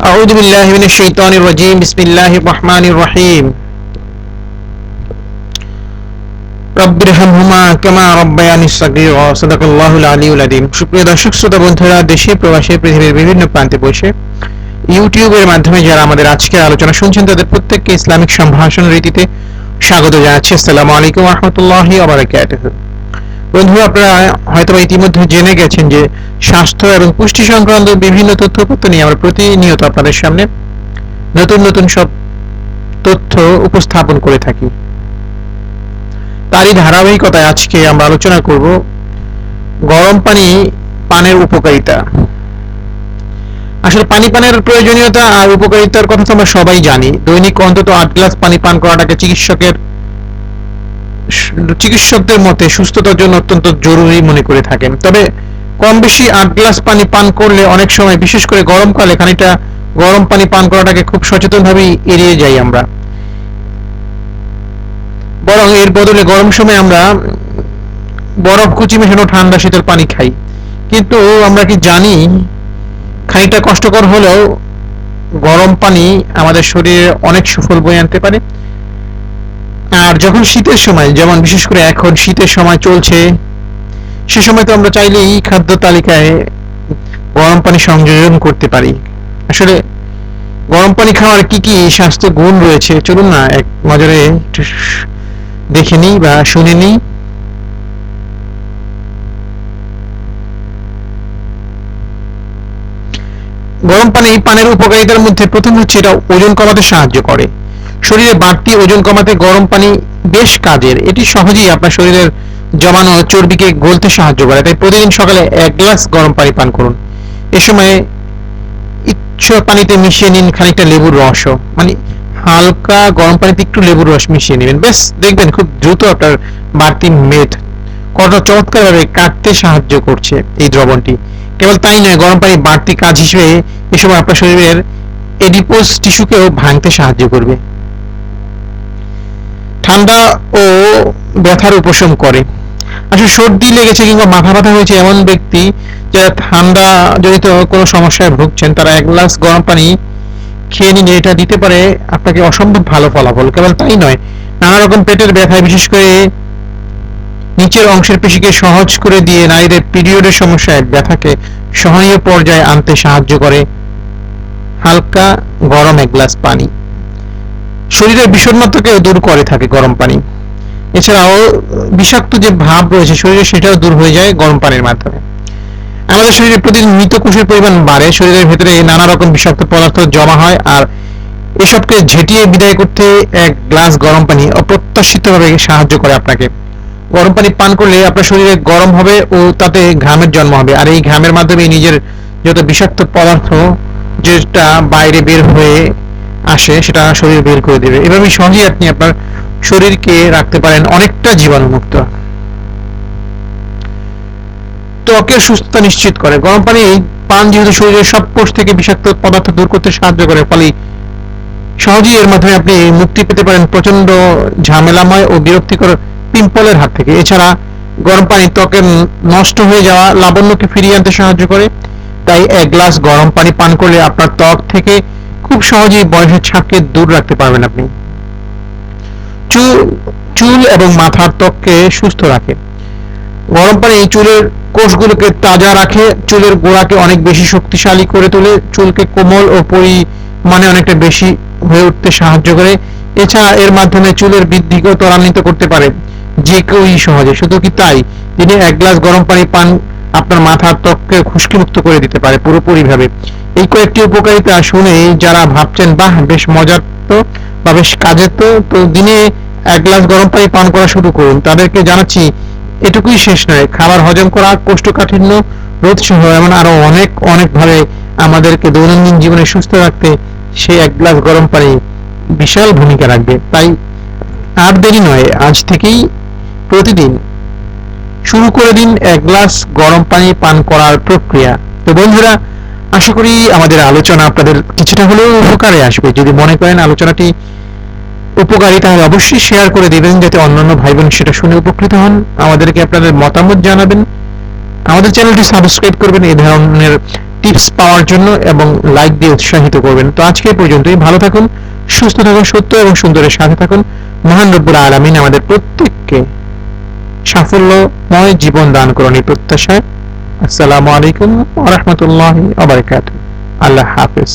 أعوذ بالله من الشيطان الرجيم بسم الله الرحمن الرحيم رب ارحمهما كما ربياني صغيرا صدق الله العلي العظيم সুপ্রিয় দর্শক শ্রোতা বন্ধুরা দেশে প্রবাসে পৃথিবীর বিভিন্ন প্রান্তে বসে ইউটিউবের মাধ্যমে যারা আমাদের আজকের আলোচনা শুনছেন তাদের প্রত্যেককে ইসলামিক সম্ভাষণ রীতিতে স্বাগত জানাচ্ছি আসসালামু আলাইকুম রহমতুল্লাহি ওবারাকাতুহু বন্ধুরা আপনারা হয়তো ইতিমধ্যে জেনে গেছেন যে স্বাস্থ্য এবং পুষ্টি সংক্রান্ত বিভিন্ন তথ্যপত্র নিয়ে আমরা প্রতিনিয়ত আপনাদের সামনে নতুন নতুন সব তথ্য উপস্থাপন করে থাকি। তারই ধারাবাহিকতায় আজকে আমরা আলোচনা করব গরম পানি পানের উপকারিতা। আসলে পানি পানের প্রয়োজনীয়তা আর উপকারিতার কথা তো আমরা সবাই জানি। দৈনিক অন্তত আট গ্লাস পানি পান করাটাকে চিকিৎসকের চিকিৎসকদের মতে সুস্থতার জন্য অত্যন্ত জরুরি মনে করে থাকেন। তবে কম বেশি আট গ্লাস পানি পান করলে অনেক সময়, বিশেষ করে গরমকালে খানিকটা গরম পানি পান করাটাকে খুব সচেতনভাবেই এড়িয়ে যাই আমরা। বরং এর বদলে গরম সময় আমরা বরফ কুচি মেশানো ঠান্ডা শীতল পানি খাই। কিন্তু আমরা কি জানি, খানিকটা কষ্টকর হলেও গরম পানি আমাদের শরীরে অনেক সুফল বয়ে আনতে পারে। আর যখন শীতের সময়, যেমন বিশেষ করে এখন শীতের সময় চলছে, সে সময় তো আমরা চাইলেই খাদ্য তালিকায় গরম পানি সংযোজন করতে পারি। আসলে গরম পানি খাওয়ার কি কি স্বাস্থ্য গুণ রয়েছে, চলুন না, এক নজরে দেখে নিই বা শুনে নিই। গরম পানি পানের উপকারিতার মধ্যে প্রথম হচ্ছে এটা ওজন কমাতে সাহায্য করে। শরীরে বাড়তি ওজন কমাতে গরম পানি বেশ কাজের। এটি সহজেই আপনার শরীরের জমানো চর্বিকে গলতে সাহায্য করে। তাই প্রতিদিন সকালে এক গ্লাস গরম পানি পান করুন। এ সময় ইচ্ছা পানিতে মিশিয়ে নিন খানিকটা লেবুর রসও মানে হালকা গরম পানিতে একটু লেবুর রস মিশিয়ে নেবেন। বেশ দেখবেন খুব দ্রুত আপনার বাড়তি মেদ কতটা চমৎকারভাবে কাটতে সাহায্য করছে এই দ্রবণটি। কেবল তাই নয়, গরম পানি বাড়তি কাজ হিসেবে এ সময় আপনার শরীরের এডিপোজ টিস্যুকেও ভাঙতে সাহায্য করবে। ঠান্ডা ও ব্যথার উপশম করে। আসলে সর্দি লেগেছে কিংবা মাথা ব্যথা হয়েছে এমন ব্যক্তি যারা ঠান্ডা জনিত কোনো সমস্যায় ভুগছেন, তারা এক গ্লাস গরম পানি খেয়ে নিলে এটা দিতে পারে আপনাকে অসম্ভব ভালো ফলাফল। কেবল তাই নয়, নানা রকম পেটের ব্যথায় বিশেষ করে নিচের অংশের পেশিকে সহজ করে দিয়ে নারীদের পিরিয়ডের সমস্যায় ব্যথাকে সহনীয় পর্যায়ে আনতে সাহায্য করে। হালকা গরম এক গ্লাস পানি। শরীরের বিষণ্ণতাকেও দূর করে থাকে গরম পানি। এছাড়াও, বিষাক্ত যে ভাব রয়েছে শরীরে, সেটাও দূর হয়ে যায় গরম পানির মাধ্যমে। আমাদের শরীরে প্রতিদিন মৃত কোষের পরিমাণ বাড়ে, শরীরের ভেতরে নানা রকম বিষাক্ত পদার্থ জমা হয়, আর এসবকে ঝেঁটিয়ে বিদায় করতে এক গ্লাস গরম পানি অপ্রত্যাশিতভাবে সাহায্য করে আপনাকে। গরম পানি পান করলে আপনার শরীরে গরম হবে ও তাতে ঘামের জন্ম হবে, আর এই ঘামের মাধ্যমে নিজের যত বিষাক্ত পদার্থ, যেটা বাইরে বের হয়ে আসে, সেটা শরীর বের করে দেবে। এভাবে সহজেই আপনি আপনার শরীরকে রাখতে পারেন অনেকটা জীবাণুমুক্ত। ত্বকের সুস্থতা নিশ্চিত করে। গরম পানি, পান যেহেতু শরীরের সব কোষ থেকে বিষাক্ত পদার্থ দূর করতে সাহায্য করে, ফলে সহজেই এর মাধ্যমে আপনি মুক্তি পেতে পারেন প্রচণ্ড ঝামেলাময় ও বিরক্তিকর পিম্পলের হাত থেকে। এছাড়া গরম পানি ত্বকের নষ্ট হয়ে যাওয়া লাবণ্যকে ফিরিয়ে আনতে সাহায্য করে। তাই এক গ্লাস গরম পানি পান করলে আপনার ত্বক থেকে খুব সহজেই বয়সের ছাপকে দূর রাখতে পারবেন আপনি। চুল চুল এবং মাথার ত্বককে সুস্থ রাখে। গরম পানি চুলের কোষগুলোকে তাজা রাখে, চুলের গোড়াকে অনেক বেশি শক্তিশালী করে তোলে, চুলকে কোমল ও পরিমাণে অনেকটা বেশি হয়ে উঠতে সাহায্য করে। এছাড়া এর মাধ্যমে চুলের বৃদ্ধিকেও ত্বরান্বিত করতে পারে, যে কেউই সহজে। শুধু কি তাই? দিনে এক গ্লাস গরম পানি পান, আপনার মাথার ত্বককে খুশকিমুক্ত করে দিতে পারে পুরোপুরি ভাবে এই কয়েকটি উপকারিতা শুনে যারা ভাবছেন, বাহ, বেশ মজার তো, বা বেশ কাজের তো। তো দিনে এক গ্লাস গরম পানি পান করা শুরু করুন। তাদেরকে জানাচ্ছি, এটুকুই শেষ নয়। খাবার হজম করা কোষ্ঠকাঠিন্য রোধ সহ এমন আরও অনেক অনেক ভাবে আমাদেরকে দৈনন্দিন জীবনে সুস্থ রাখতে সেই এক গ্লাস গরম পানি বিশাল ভূমিকা রাখবে। তাই আর দেরি নয়, আজ থেকেই প্রতিদিন শুরু করে দিন এক গ্লাস গরম পানি পান করার প্রক্রিয়া। তো বন্ধুরা আশা করি আমাদের আলোচনা আপনাদের কিছুটা হলেও উপকারে আসবে। যদি মনে করেন আলোচনাটি উপকারী, তাহলে অবশ্যই শেয়ার করে দিবেন, যাতে অন্যান্য ভাই বোন সেটা শুনে উপকৃত হন। আমাদেরকে আপনাদের মতামত জানাবেন। আমাদের চ্যানেলটি সাবস্ক্রাইব করবেন, এই ধরনের টিপস পাওয়ার জন্য এবং লাইক দিয়ে উৎসাহিত করবেন। তো আজকে পর্যন্তই। ভালো থাকুন, সুস্থ থাকুন, সত্য এবং সুন্দরের সাথে থাকুন। মহান রব্বুল আলমিন আমাদের প্রত্যেককে সাফল্যময় জীবন দান করুন এই প্রত্যাশায়। আসসালামু আলাইকুম ওয়া রাহমাতুল্লাহি ওয়া বারাকাতুহু আল্লাহ হাফেজ